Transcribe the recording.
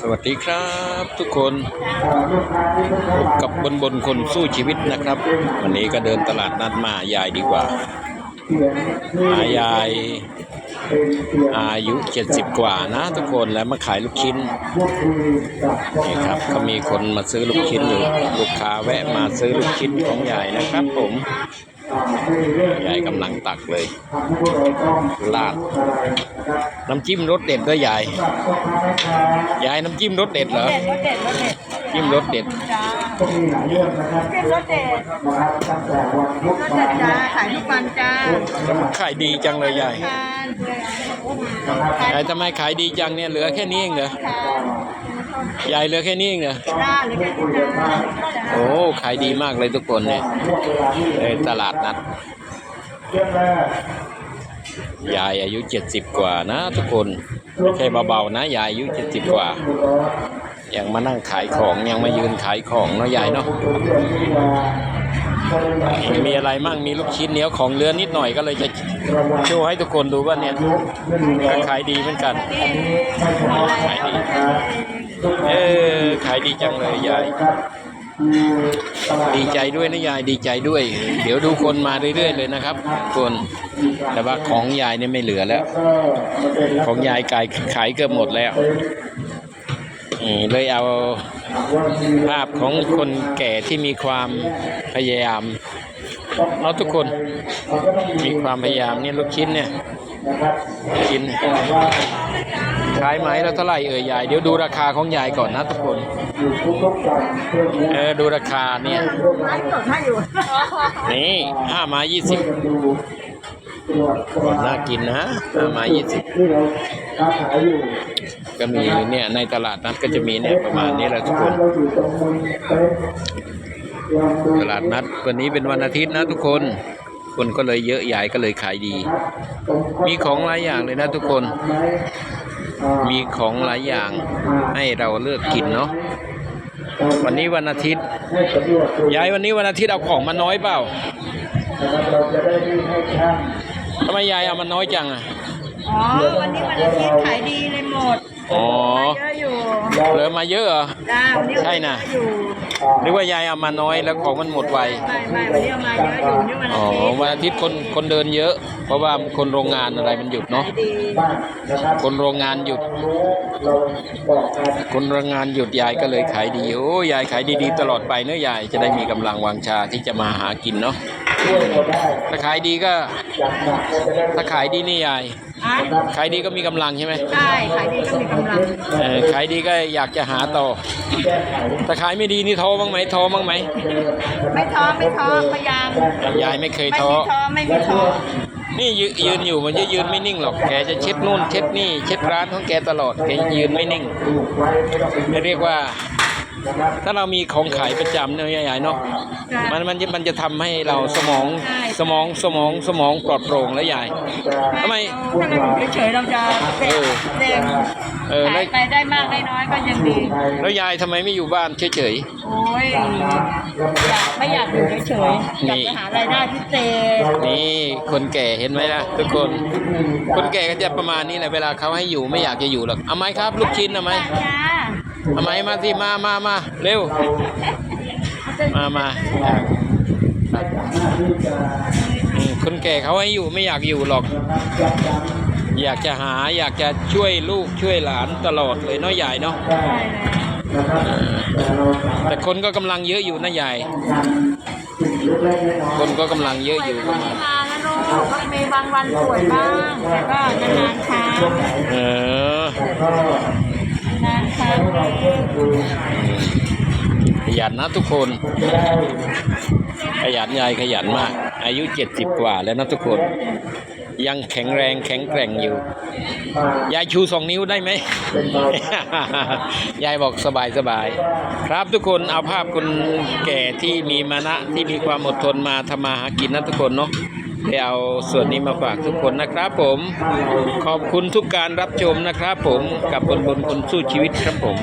สวัสดีครับทุกคนพบกับบนบนคนสู้ชีวิตนะครับ วันนี้ก็เดินตลาดนัดมายายดีกว่าหายาย อายุ 70 กว่านะทุกคนแล้วมาขายลูกชิ้นนี่ครับก็มีคนมาซื้อลูกชิ้นหรือลูกค้าแวะมาซื้อลูกชิ้นของยายนะครับผม ยายกำลังตักเลย ลาด น้ำจิ้มรสเด็ดด้วยยาย ยายน้ำจิ้มรสเด็ดเหรอเด็ดรสเด็ดรสเด็ด จิ้มรสเด็ดจ้าเป็นรสเด็ดรสเด็ดจ้าขายทุกวันจ้าขายดีจังเลยยายทานยายทำไมขายดีจังเนี่ยเหลือแค่นี้เองเหรอทานยายเหลือแค่นี้เองเหรอจ้าหรือแค่ที่จ้าจ้าโอ้ขายดีมากเลยทุกคนเนี่ยในตลาดนัดยายอายุ70กว่านะทุกคนไม่ใช่เบาๆนะยายอายุ70กว่า ยังมานั่งขายของยังมายืนขายของเนาะยายเนาะมีอะไรมั่งมีลูกชิ้นเหนียวของเหลือนิดหน่อยก็เลยจะโชว์ให้ทุกคนดูว่าเนี่ยขายดีเหมือนกันขายดีเออขายดีจังเลยยายดีใจด้วยนะยายดีใจด้วย เดี๋ยวดูคนมาเรื่อยๆเลยนะครับคนแต่ว่าของยายเนี่ยไม่เหลือแล้ว ของยายขายขายเกือบหมดแล้ว เลยเอาภาพของคนแก่ที่มีความพยายามเราทุกคนมีความพยายามเนี่ยลูกชิ้นเนี่ยกินขายไหมแล้วเท่าไหร่เอ่ยยายเดี๋ยวดูราคาของยายก่อนนะทุกคนเออดูราคาเนี่ยนี่ห้ามายี่สิบน่ากินนะห้ามายี่สิบ ก็มีเนี่ยในตลาดนัดก็จะมีเนี่ยประมาณนี้แหละทุกคนตลาดนัดวันนี้เป็นวันอาทิตย์นะทุกคน คนก็เลยเยอะใหญ่ก็เลยขายดี มีของหลายอย่างเลยนะทุกคน มีของหลายอย่างให้เราเลือกกินเนาะวันนี้วันอาทิตย์ยายวันนี้วันอาทิตย์เอาของมาน้อยเปล่าทำไมยายเอามาน้อยจังอะอ๋อวันนี้วันอาทิตย์ขายดีเลยหมด อ๋อเยอะอยู่เหลือมาเยอะเหรอจ้าวันนี้ใช่นะเยออยู่หรือว่ายายเอามาน้อยแล้วของมันหมดไวไม่ไม่วันนี้เอามาเยอะอยู่นี่วันอ๋อาอทิตย์วันอาทิตย์คนคนเดินเยอะ เพราะว่าคนโรงงานอะไรมันหยุดเนาะขายดีคนโรงงานหยุด คนโรงงานหยุดยายก็เลยขายดีโอ้ยายขายดีๆตลอดไปเนอะยายจะได้มีกำลังวางชาที่จะมาหากินเนาะ ถ้าขายดีก็ถ้าขายดีนี่ยาย อะขายดีก็มีกำลังใช่ไหมใช่ขายดีก็มีกำลัง เออขายดีก็อยากจะหาต่อถ้าขายไม่ดีนี่ท้อบ้างไหมท้อบ้างไหมไม่ท้อไม่ท้อพยายามยายไม่เคยไม่ท้อ มีท้อไม่มีท้อนี่ยืนยืนอยู่มันจะยืนไม่นิ่งหรอก แกจะเช็ดนู่นเช็ดนี่ เช็ดร้านของแกตลอด แกยืนไม่นิ่งเรียกว่า ถ้าเรามีของขายประจำเนี่ยยายๆเนาะมันมันจะมันจะทำให้เราสมองสมองสมองสมองปลอดโปร่งแล้วยายทำไมถ้าเราอยู่เฉยๆเราจะเซ็งเซ็งเออแล้ขายวไปได้มากได้น้อยก็ยังดีแล้วยายทำไมไม่อยู่บ้านเฉยโอ้ยอยากไม่อยากอยู่เฉยๆอยากจะหารายได้พิเศษๆนี่คนแก่เห็นไหมล่ะทุกคน คนแก่ก็จะประมาณนี้แหละเวลาเขาให้อยู่ไม่อยากจะอยู่หรอกเอาไหมครับ ลูกชิ้นเอาไหม จ้าเอาไหมมาสิมามามาเร็ว มามาอืมคนแก่เขาให้อยู่ไม่อยากอยู่หรอก อยากจะหาอยากจะช่วยลูกช่วยหลานตลอดเลยเนาะยายเนาะใช่เลยแต่คนก็กำลังเยอะอยู่นะยายคนก็กำลังเยอะอยู่ประมาณมาแล้วลูกก็มีบางวันป่วยบ้างแต่ก็นานๆครั้งเออนานๆครั้ง ขยันนะทุกคน ขยันยายขยันมาก อายุเจ็ดสิบกว่าแล้วนะทุกคน ยังแข็งแรงแข็งแกร่งอยู่ ยายชูสองนิ้วได้ไหม ยายบอกสบายสบาย ครับทุกคนเอาภาพคนแก่ที่มีมานะที่มีความอดทนมาทำมาหากินนะทุกคนเนาะ ได้เอาส่วนนี้มาฝากทุกคนนะครับผม ขอบคุณทุกการรับชมนะครับผมกับบนบนคนสู้ชีวิตครับผม